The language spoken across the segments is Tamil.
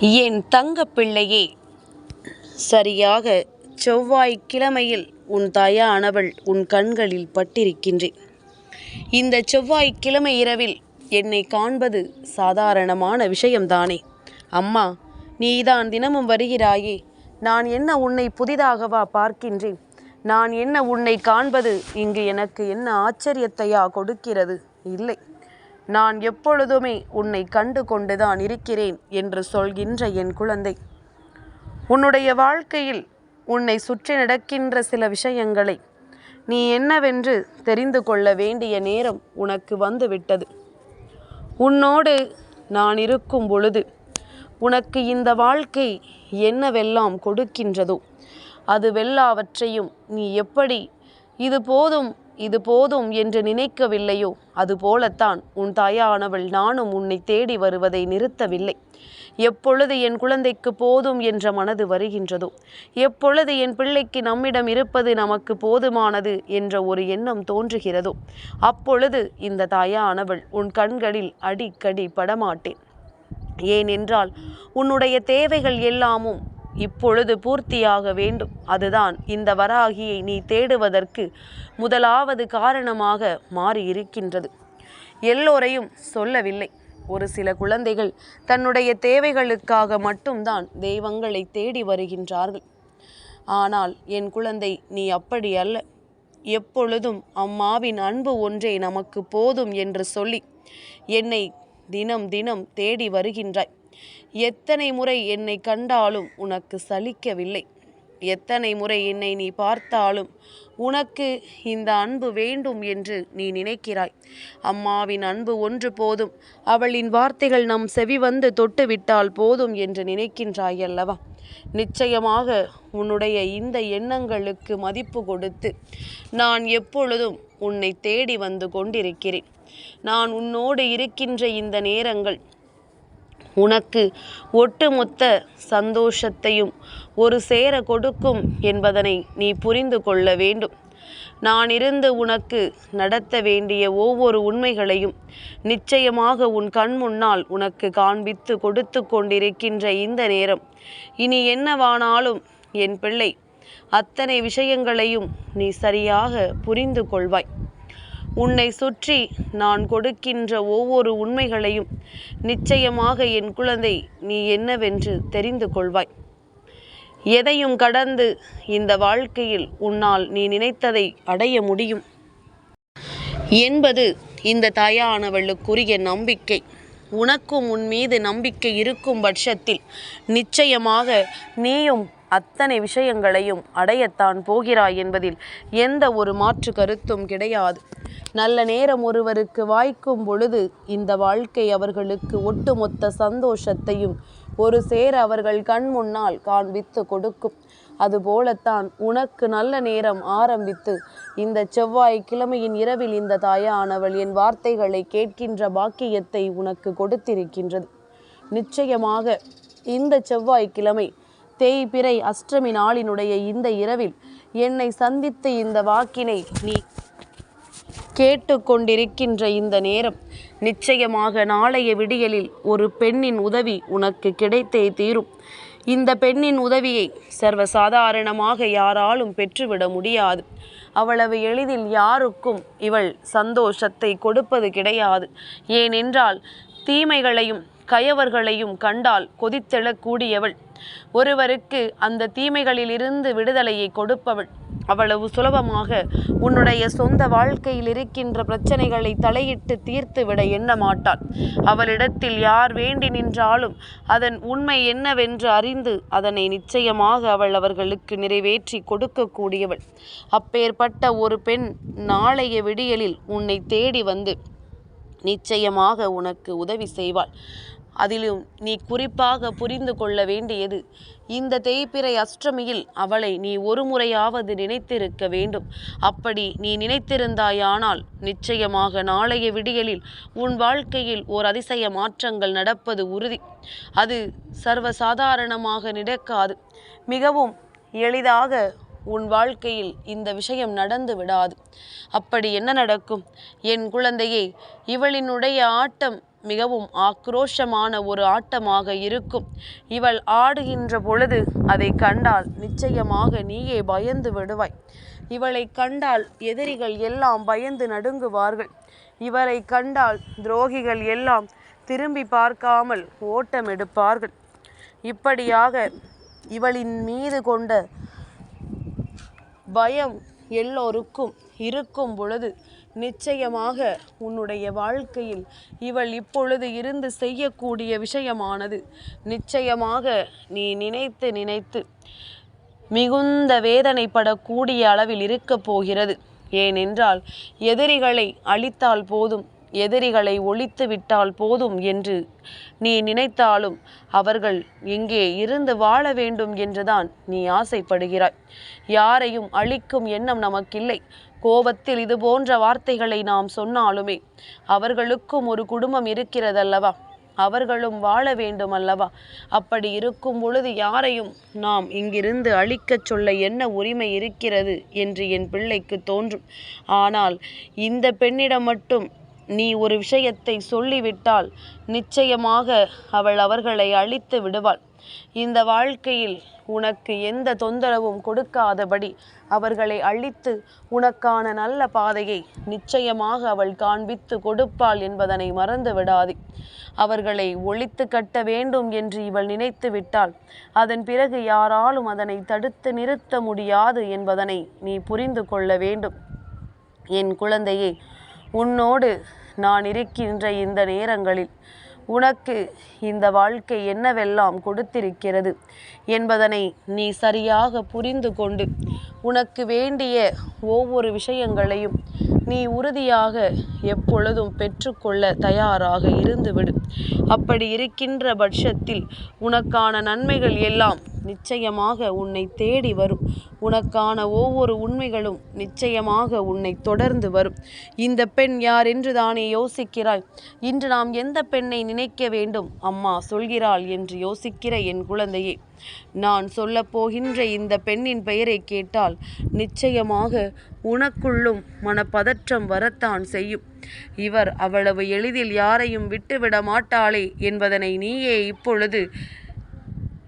என் தங்க பிள்ளையே சரியாக செவ்வாய்க்கிழமையில் உன் தாயானவள் உன் கண்களில் பட்டிருக்கின்றேன். இந்த செவ்வாய்க்கிழமை இரவில் என்னை காண்பது சாதாரணமான விஷயம்தானே. அம்மா நீதான் தினமும் வருகிறாயே. நான் என்ன உன்னை புதிதாகவா பார்க்கின்றேன்? நான் என்ன உன்னை காண்பது இங்கு எனக்கு என்ன ஆச்சரியத்தையா கொடுக்கிறது? இல்லை. நான் எப்பொழுதுமே உன்னை கண்டு கொண்டுதான் இருக்கிறேன் என்று சொல்கின்ற என் குழந்தை. உன்னுடைய வாழ்க்கையில் உன்னை சுற்றி நடக்கின்ற சில விஷயங்களை நீ என்னவென்று தெரிந்து கொள்ள வேண்டிய நேரம் உனக்கு வந்துவிட்டது. உன்னோடு நான் இருக்கும் பொழுது உனக்கு இந்த வாழ்க்கை என்னவெல்லாம் கொடுக்கின்றதோ அது வெல்லாவற்றையும் நீ எப்படி இது போதும் இது போதும் என்று நினைக்கவில்லையோ? அதுபோலத்தான் உன் தாயானவள் நானும் உன்னை தேடி வருவதை நிறுத்தவில்லை. எப்பொழுது என் குழந்தைக்கு போதும் என்ற மனது வருகின்றதோ? எப்பொழுது என் பிள்ளைக்கு நம்மிடம் இருப்பது நமக்கு போதுமானது என்ற ஒரு எண்ணம் தோன்றுகிறதோ? அப்பொழுது இந்த தாயானவள் உன் கண்களில் அடிக்கடி படமாட்டேன். ஏனென்றால் உன்னுடைய தேவைகள் எல்லாமும் இப்பொழுது பூர்த்தியாக வேண்டும். அதுதான் இந்த வராகியை நீ தேடுவதற்கு முதலாவது காரணமாக மாறி இருக்கின்றது எல்லோரையும் சொல்லவில்லை. ஒரு சில குழந்தைகள் தன்னுடைய தேவைகளுக்காக மட்டும்தான் தெய்வங்களை தேடி வருகின்றார்கள். ஆனால் என் குழந்தை நீ அப்படி அல்ல. எப்பொழுதும் அம்மாவின் அன்பு ஒன்றே நமக்கு போதும் என்று சொல்லி என்னை தினம் தினம் தேடி வருகின்றாய். எத்தனை முறை என்னை கண்டாலும் உனக்கு சலிக்கவில்லை? எத்தனை முறை என்னை நீ பார்த்தாலும் உனக்கு இந்த அன்பு வேண்டும் என்று நீ நினைக்கிறாய். அம்மாவின் அன்பு ஒன்று போதும். அவளின் வார்த்தைகள் நம் செவி வந்து தொட்டுவிட்டால் போதும் என்று நினைக்கின்றாய் அல்லவா? நிச்சயமாக உன்னுடைய இந்த எண்ணங்களுக்கு மதிப்பு கொடுத்து நான் எப்பொழுதும் உன்னை தேடி வந்து கொண்டிருக்கிறேன். நான் உன்னோடு இருக்கின்ற இந்த நேரங்கள் உனக்கு ஒட்டுமொத்த சந்தோஷத்தையும் ஒரு சேர கொடுக்கும் என்பதனை நீ புரிந்து கொள்ள வேண்டும். நான் இருந்து உனக்கு நடத்த வேண்டிய ஒவ்வொரு உண்மைகளையும் நிச்சயமாக உன் கண் முன்னால் உனக்கு காண்பித்து கொடுத்து கொண்டிருக்கின்ற இந்த நேரம். இனி என்னவானாலும் என் பிள்ளை அத்தனை விஷயங்களையும் நீ சரியாக புரிந்து கொள்வாய். உன்னை சுற்றி நான் கொடுக்கின்ற ஒவ்வொரு உண்மைகளையும் நிச்சயமாக என் குழந்தை நீ என்னவென்று தெரிந்து கொள்வாய். எதையும் கடந்து இந்த வாழ்க்கையில் உன்னால் நீ நினைத்ததை அடைய முடியும். என்பது இந்த தாயானவளுக்குரிய நம்பிக்கை. உனக்கும் உன் மீது நம்பிக்கை இருக்கும் பட்சத்தில் நிச்சயமாக நீயும் அத்தனை விஷயங்களையும் அடையத்தான் போகிறாய் என்பதில் எந்த ஒரு மாற்று கருத்தும் கிடையாது. நல்ல நேரம் ஒருவருக்கு வாய்க்கும் பொழுது இந்த வாழ்க்கை அவர்களுக்கு ஒட்டுமொத்த சந்தோஷத்தையும் ஒரு சேர அவர்கள் கண் முன்னால் காண்பித்து கொடுக்கும். அதுபோலத்தான் உனக்கு நல்ல நேரம் ஆரம்பித்து இந்த செவ்வாய் கிழமையின் இரவில் இந்த தாயானவள் என் வார்த்தைகளை கேட்கின்ற பாக்கியத்தை உனக்கு கொடுத்திருக்கின்றது. நிச்சயமாக இந்த செவ்வாய்க்கிழமை தேய்பிறை அஷ்டமி நாளினுடைய இந்த இரவில் என்னை சந்தித்து இந்த வாக்கினை நீ கேட்டுக்கொண்டிருக்கின்ற இந்த நேரம். நிச்சயமாக நாளைய விடியலில் ஒரு பெண்ணின் உதவி உனக்கு கிடைத்தே தீரும். இந்த பெண்ணின் உதவியை சர்வசாதாரணமாக யாராலும் பெற்றுவிட முடியாது. அவ்வளவு எளிதில் யாருக்கும் இவள் சந்தோஷத்தை கொடுப்பது கிடையாது. ஏனென்றால் தீமைகளையும் கயவர்களையும் கண்டால் கொதித்தெழக்கூடியவள். ஒருவருக்கு அந்த தீமைகளிலிருந்து விடுதலையை கொடுப்பவள். அவ்வளவு சுலபமாக உன்னுடைய சொந்த வாழ்க்கையில் இருக்கின்ற பிரச்சனைகளை தலையிட்டு தீர்த்து விட எண்ண மாட்டாள். அவளிடத்தில் யார் வேண்டி நின்றாலும் அதன் உண்மை என்னவென்று அறிந்து அதனை நிச்சயமாக அவள் அவர்களுக்கு நிறைவேற்றி கொடுக்கக்கூடியவள். அப்பேற்பட்ட ஒரு பெண் நாளைய விடியலில் உன்னை தேடி வந்து நிச்சயமாக உனக்கு உதவி செய்வாள். அதிலும் நீ குறிப்பாக புரிந்து கொள்ள வேண்டியது. இந்த தேய்பிறை அஷ்டமியில் அவளை நீ ஒரு முறையாவது நினைத்திருக்க வேண்டும். அப்படி நீ நினைத்திருந்தாயானால் நிச்சயமாக நாளைய விடியலில் உன் வாழ்க்கையில் ஓர் அதிசய மாற்றங்கள் நடப்பது உறுதி. அது சர்வசாதாரணமாக நடக்காது. மிகவும் எளிதாக உன் வாழ்க்கையில் இந்த விஷயம் நடந்து விடாது. அப்படி என்ன நடக்கும்? என் குழந்தையே இவளினுடைய ஆட்டம் மிகவும் ஆக்ரோஷமான ஒரு ஆட்டமாக இருக்கும். இவள் ஆடுகின்ற பொழுது அதை கண்டால் நிச்சயமாக நீயே பயந்து விடுவாய். இவளை கண்டால் எதிரிகள் எல்லாம் பயந்து நடுங்குவார்கள். இவரை கண்டால் துரோகிகள் எல்லாம் திரும்பி பார்க்காமல் ஓட்டம் எடுப்பார்கள். இப்படியாக இவளின் மீது கொண்ட பயம் எல்லோருக்கும் இருக்கும் பொழுது நிச்சயமாக உன்னுடைய வாழ்க்கையில் இவள் இப்பொழுது இருந்து செய்யக்கூடிய விஷயமானது. நிச்சயமாக நீ நினைத்து நினைத்து மிகுந்த வேதனைப்படக்கூடிய அளவில் இருக்கப் போகிறது. ஏனென்றால் எதிரிகளை அழித்தால் போதும். எதிரிகளை ஒழித்து விட்டால் போதும் என்று நீ நினைத்தாலும் அவர்கள் இங்கே இருந்து வாழ வேண்டும் என்றுதான் நீ ஆசைப்படுகிறாய். யாரையும் அழிக்கும் எண்ணம் நமக்கில்லை. கோபத்தில் இது போன்ற வார்த்தைகளை நாம் சொன்னாலுமே அவர்களுக்கும் ஒரு குடும்பம் இருக்கிறதல்லவா? அவர்களும் வாழ வேண்டும் அல்லவா அப்படி இருக்கும் பொழுது யாரையும் நாம் இங்கிருந்து அழிக்கச் சொல்ல என்ன உரிமை இருக்கிறது என்று என் பிள்ளைக்கு தோன்றும். ஆனால் இந்த பெண்ணிடம் மட்டும் நீ ஒரு விஷயத்தை சொல்லிவிட்டால் நிச்சயமாக அவள் அவர்களை அழித்து விடுவாள். இந்த வாழ்க்கையில் உனக்கு எந்த தொந்தரவும் கொடுக்காதபடி அவர்களை அழித்து உனக்கான நல்ல பாதையை நிச்சயமாக அவள் காண்பித்து கொடுப்பாள் என்பதனை மறந்து விடாதே. அவர்களை ஒழித்து கட்ட வேண்டும் என்று இவள் நினைத்து விட்டாள். அதன் பிறகு யாராலும் அதனை தடுத்து நிறுத்த முடியாது என்பதனை நீ புரிந்து கொள்ள வேண்டும். என் குழந்தையே உன்னோடு நான் இருக்கின்ற இந்த நேரங்களில் உனக்கு இந்த வாழ்க்கை என்னவெல்லாம் கொடுத்திருக்கிறது என்பதனை நீ சரியாக புரிந்து கொண்டு உனக்கு வேண்டிய ஒவ்வொரு விஷயங்களையும் நீ உறுதியாக எப்பொழுதும் பெற்றுக்கொள்ள தயாராக இருந்துவிடு. அப்படி இருக்கின்ற பட்சத்தில் உனக்கான நன்மைகள் எல்லாம் நிச்சயமாக உன்னை தேடி வரும். உனக்கான ஒவ்வொரு உண்மைகளும் நிச்சயமாக உன்னை தொடர்ந்து வரும். இந்த பெண் யார் என்று தானே யோசிக்கிறாய். இன்று நாம் எந்த பெண்ணை நினைக்க வேண்டும்? அம்மா சொல்கிறாள் என்று யோசிக்கிற என் குழந்தையே. நான் சொல்லப்போகின்ற இந்த பெண்ணின் பெயரை கேட்டால் நிச்சயமாக உனக்குள்ளும் மனப்பதற்றம் வரத்தான் செய்யும். இவர் அவ்வளவு எளிதில் யாரையும் விட்டுவிட மாட்டாளே என்பதனை நீயே இப்பொழுது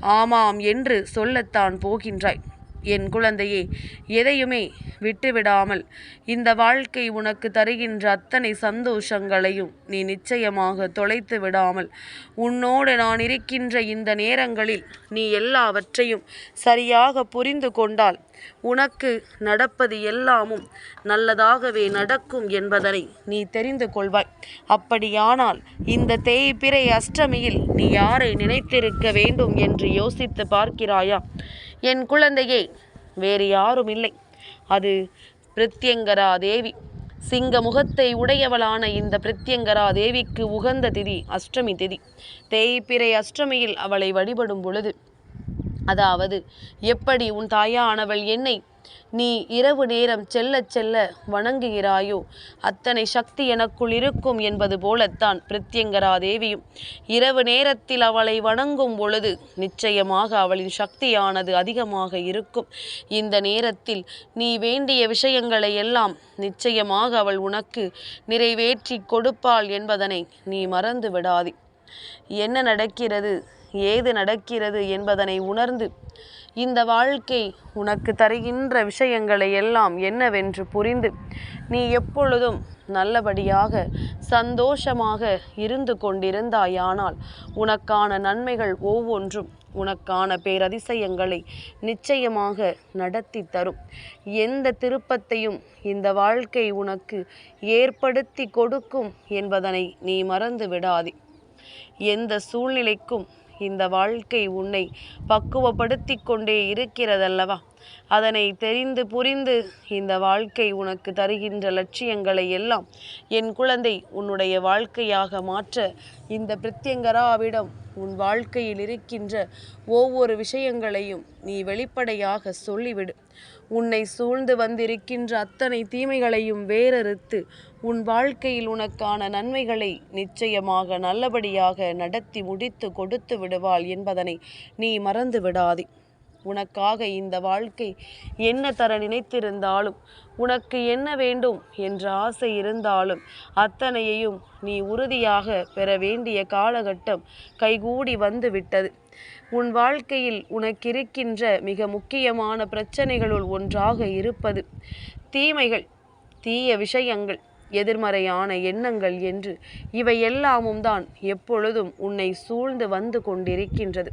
ஆமாம் என்று சொல்லத்தான் போகின்றாய். என் குழந்தையே எதையுமே விட்டுவிடாமல் இந்த வாழ்க்கை உனக்கு தருகின்ற அத்தனை சந்தோஷங்களையும் நீ நிச்சயமாக தொலைத்து விடாமல் உன்னோடு நான் இருக்கின்ற இந்த நேரங்களில் நீ எல்லாவற்றையும் சரியாக புரிந்து கொண்டால் உனக்கு நடப்பது எல்லாமும் நல்லதாகவே நடக்கும் என்பதனை நீ தெரிந்து கொள்வாய். அப்படியானால் இந்த தேய்பிறை அஷ்டமியில் நீ யாரை நினைத்திருக்க வேண்டும் என்று யோசித்து பார்க்கிறாயா? என் குழந்தையே வேறு யாரும் இல்லை அது பிரத்யங்கரா தேவி. சிங்க முகத்தை உடையவளான இந்த பிரத்யங்கரா தேவிக்கு உகந்த திதி அஷ்டமி திதி. தேய்பிறை அஷ்டமியில் அவளை வழிபடும் பொழுது அதாவது எப்படி உன் தாயானவள் என்னை நீ இரவு நேரம் செல்ல செல்ல வணங்குகிறாயோ அத்தனை சக்தி எனக்குள் இருக்கும் என்பது போலத்தான் பிரத்யங்கரா தேவியும் இரவு நேரத்தில் அவளை வணங்கும் பொழுது நிச்சயமாக அவளின் சக்தியானது அதிகமாக இருக்கும். இந்த நேரத்தில் நீ வேண்டிய விஷயங்களை எல்லாம் நிச்சயமாக அவள் உனக்கு நிறைவேற்றி கொடுப்பாள் என்பதனை நீ மறந்து விடாதே என்ன நடக்கிறது? ஏது நடக்கிறது என்பதனை உணர்ந்து இந்த வாழ்க்கை உனக்கு தருகின்ற விஷயங்களை எல்லாம் என்னவென்று புரிந்து நீ எப்பொழுதும் நல்லபடியாக சந்தோஷமாக இருந்து கொண்டிருந்தாயானால் உனக்கான நன்மைகள் ஒவ்வொன்றும் உனக்கான பேரதிசயங்களை நிச்சயமாக நடத்தி தரும். எந்த திருப்பத்தையும் இந்த வாழ்க்கை உனக்கு ஏற்படுத்தி கொடுக்கும் என்பதனை நீ மறந்து விடாதே எந்த சூழ்நிலைக்கும் இந்த வாழ்க்கை உன்னை பக்குவப்படுத்தி கொண்டே இருக்கிறதல்லவா? அதனை தெரிந்து புரிந்து இந்த வாழ்க்கை உனக்கு தருகின்ற லட்சியங்களை எல்லாம் என் குழந்தை உன்னுடைய வாழ்க்கையாக மாற்ற இந்த பிரத்யங்கராவிடம் உன் வாழ்க்கையில் இருக்கின்ற ஒவ்வொரு விஷயங்களையும் நீ வெளிப்படையாக சொல்லிவிடு. உன்னை சூழ்ந்து வந்திருக்கின்ற அத்தனை தீமைகளையும் வேறறுத்து உன் வாழ்க்கையில் உனக்கான நன்மைகளை நிச்சயமாக நல்லபடியாக நடத்தி முடித்து கொடுத்து விடுவாள் என்பதனை நீ மறந்து விடாதே உனக்காக இந்த வாழ்க்கை என்ன தர நினைத்திருந்தாலும் உனக்கு என்ன வேண்டும் என்ற ஆசை இருந்தாலும் அத்தனையையும் நீ உறுதியாக பெற வேண்டிய காலகட்டம் கைகூடி வந்து விட்டது உன் வாழ்க்கையில் உனக்கிருக்கின்ற மிக முக்கியமான பிரச்சனைகளுள் ஒன்றாக இருப்பது தீமைகள் தீய விஷயங்கள். எதிர்மறையான எண்ணங்கள் என்று. இவை எல்லாமும் தான் எப்பொழுதும் உன்னை சூழ்ந்து வந்து கொண்டிருக்கின்றது.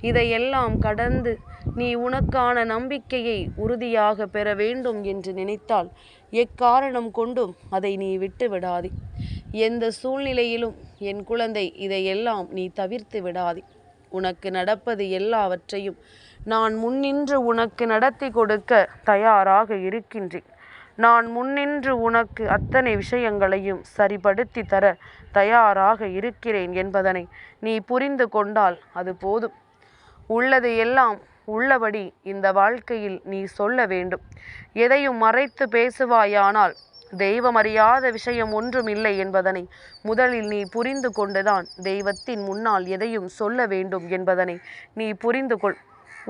இதையெல்லாம் கடந்து நீ உனக்கான நம்பிக்கையை உறுதியாக பெற வேண்டும் என்று நினைத்தால் எக்காரணம் கொண்டும் அதை நீ விட்டு விடாதே. எந்த சூழ்நிலையிலும் என் குழந்தை இதையெல்லாம் நீ தவிர்த்து விடாதே. உனக்கு நடப்பது எல்லாவற்றையும் நான் முன்னின்று உனக்கு நடத்தி கொடுக்க தயாராக இருக்கின்றேன். நான் முன்னின்று உனக்கு அத்தனை விஷயங்களையும் சரிபடுத்தி தர தயாராக இருக்கிறேன் என்பதனை நீ புரிந்து கொண்டால் அது போதும். உள்ளது எல்லாம் உள்ளபடி இந்த வாழ்க்கையில் நீ சொல்ல வேண்டும். எதையும் மறைத்து பேசுவாயானால் தெய்வமறியாத விஷயம் ஒன்றும் இல்லை என்பதனை முதலில் நீ புரிந்து கொண்டுதான் தெய்வத்தின் முன்னால் எதையும் சொல்ல வேண்டும் என்பதனை நீ புரிந்து கொள்.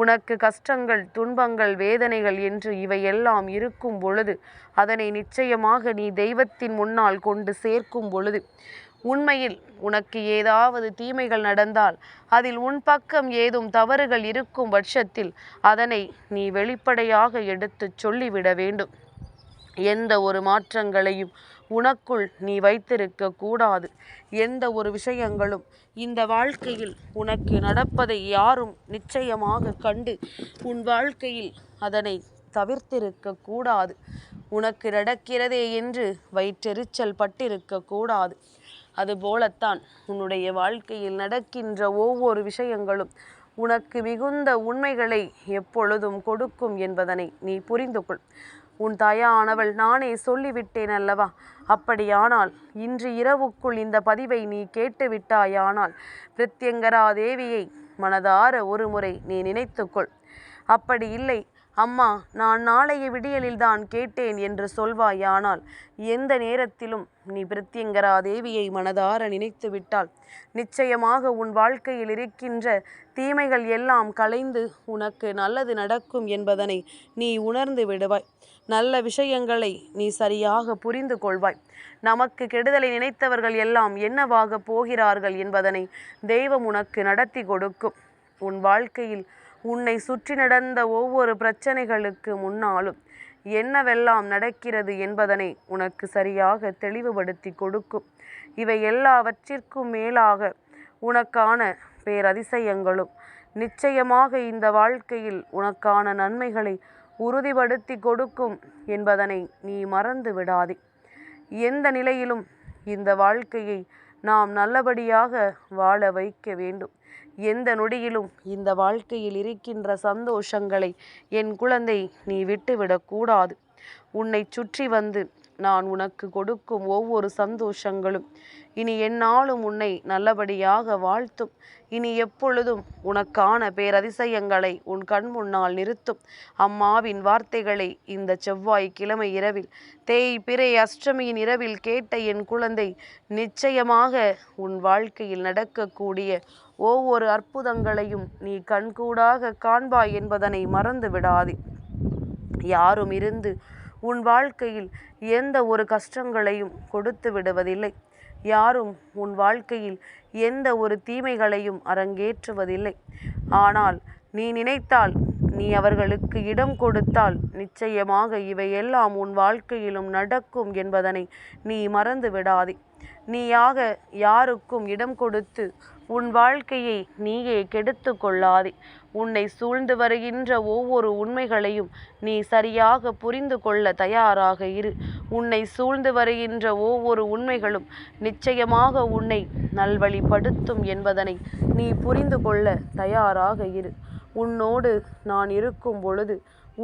உனக்கு கஷ்டங்கள் துன்பங்கள் வேதனைகள் என்று இவையெல்லாம் இருக்கும் பொழுது அதனை நிச்சயமாக நீ தெய்வத்தின் முன்னால் கொண்டு சேர்க்கும் பொழுது உண்மையில் உனக்கு ஏதாவது தீமைகள் நடந்தால் அதில் உன் பக்கம் ஏதும் தவறுகள் இருக்கும் பட்சத்தில் அதனை நீ வெளிப்படையாக எடுத்துச் சொல்லிவிட வேண்டும். எந்த ஒரு மாற்றங்களையும் உனக்குள் நீ வைத்திருக்க கூடாது. எந்த ஒரு விஷயங்களும் இந்த வாழ்க்கையில் உனக்கு நடப்பதை யாரும் நிச்சயமாக கண்டு உன் வாழ்க்கையில் அதனை தவிர்த்திருக்க கூடாது. உனக்கு நடக்கிறதே என்று வயிற்றெரிச்சல் பட்டிருக்க கூடாது. அதுபோலத்தான் உன்னுடைய வாழ்க்கையில் நடக்கின்ற ஒவ்வொரு விஷயங்களும் உனக்கு மிகுந்த உண்மைகளை எப்பொழுதும் கொடுக்கும் என்பதனை நீ புரிந்து கொள் உன் தாயானவள் நானே சொல்லிவிட்டேன் அல்லவா? அப்படியானால் இன்று இரவுக்குள் இந்த பதிவை நீ கேட்டுவிட்டாயானால் பிரத்யங்கரா தேவியை மனதார ஒருமுறை நீ நினைத்துக்கொள். அப்படி இல்லை. அம்மா நான் நாளைய விடியலில் தான் கேட்டேன் என்று சொல்வாயானால் எந்த நேரத்திலும் நீ பிரத்யங்கரா தேவியை மனதார நினைத்து விட்டால் நிச்சயமாக உன் வாழ்க்கையில் இருக்கின்ற தீமைகள் எல்லாம் கலைந்து உனக்கு நல்லது நடக்கும் என்பதனை நீ உணர்ந்து விடுவாய். நல்ல விஷயங்களை நீ சரியாக புரிந்து கொள்வாய். நமக்கு கெடுதலை நினைத்தவர்கள் எல்லாம் என்னவாக போகிறார்கள் என்பதனை தெய்வம் உனக்கு நடத்தி கொடுக்கும். உன் வாழ்க்கையில் உன்னை சுற்றி நடந்த ஒவ்வொரு பிரச்சனைகளுக்கு முன்னாலும் என்னவெல்லாம் நடக்கிறது என்பதனை உனக்கு சரியாக தெளிவுபடுத்தி கொடுக்கும். இவை எல்லாவற்றிற்கும் மேலாக உனக்கான பேரதிசயங்களும். நிச்சயமாக இந்த வாழ்க்கையில் உனக்கான நன்மைகளை உறுதிப்படுத்தி கொடுக்கும் என்பதனை நீ மறந்து விடாதே. எந்த நிலையிலும் இந்த வாழ்க்கையை நாம் நல்லபடியாக வாழ வைக்க வேண்டும். எந்த நொடியிலும் இந்த வாழ்க்கையில் இருக்கின்ற சந்தோஷங்களை என் குழந்தை நீ விட்டுவிடக்கூடாது உன்னை சுற்றி வந்து நான் உனக்கு கொடுக்கும் ஒவ்வொரு சந்தோஷங்களும் இனி என்னாலும் உன்னை நல்லபடியாக வாழ்த்தும். இனி எப்பொழுதும் உனக்கான பேரதிசயங்களை உன் கண் முன்னால் நிறுத்தும். அம்மாவின் வார்த்தைகளை இந்த செவ்வாய் கிழமை இரவில் தேய் பிறை அஷ்டமியின் இரவில் கேட்ட என் குழந்தை நிச்சயமாக உன் வாழ்க்கையில் நடக்கக்கூடிய ஒவ்வொரு அற்புதங்களையும் நீ கண்கூடாக காண்பாய் என்பதனை மறந்து விடாதே. யாரும் இருந்து உன் வாழ்க்கையில் எந்த ஒரு கஷ்டங்களையும் கொடுத்து விடுவதில்லை. யாரும் உன் வாழ்க்கையில் எந்த ஒரு தீமைகளையும் அரங்கேற்றுவதில்லை. ஆனால் நீ நினைத்தால் நீ அவர்களுக்கு இடம் கொடுத்தால் நிச்சயமாக இவையெல்லாம் உன் வாழ்க்கையிலும் நடக்கும் என்பதனை நீ மறந்து விடாதே. நீயாக யாருக்கும் இடம் கொடுத்து உன் வாழ்க்கையை நீயே கெடுத்து கொள்ளாதே. உன்னை சூழ்ந்து வருகின்ற ஒவ்வொரு உண்மைகளையும் நீ சரியாக புரிந்து கொள்ள தயாராக இரு. உன்னை சூழ்ந்து வருகின்ற ஒவ்வொரு உண்மைகளும் நிச்சயமாக உன்னை நல்வழிப்படுத்தும் என்பதனை நீ புரிந்து கொள்ள தயாராக இரு. உன்னோடு நான் இருக்கும் பொழுது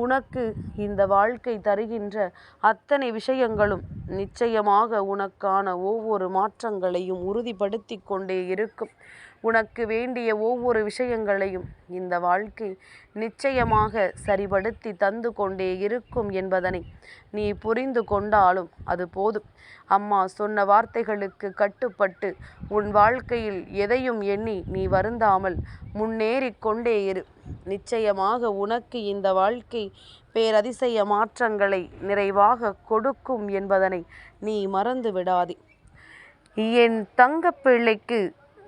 உனக்கு இந்த வாழ்க்கை தருகின்ற அத்தனை விஷயங்களும் நிச்சயமாக உனக்கான ஒவ்வொரு மாற்றங்களையும் உறுதிப்படுத்தி கொண்டே இருக்கும். உனக்கு வேண்டிய ஒவ்வொரு விஷயங்களையும் இந்த வாழ்க்கை நிச்சயமாக சரிபடுத்தி தந்து கொண்டே இருக்கும் என்பதனை நீ புரிந்து கொண்டாலும் அது போதும். அம்மா சொன்ன வார்த்தைகளுக்கு கட்டுப்பட்டு உன் வாழ்க்கையில் எதையும் எண்ணி நீ வருந்தாமல் முன்னேறி கொண்டே இரு. நிச்சயமாக உனக்கு இந்த வாழ்க்கை பேரதிசய மாற்றங்களை நிறைவாக கொடுக்கும் என்பதனை நீ மறந்து விடாதே என் தங்கப்பிள்ளைக்கு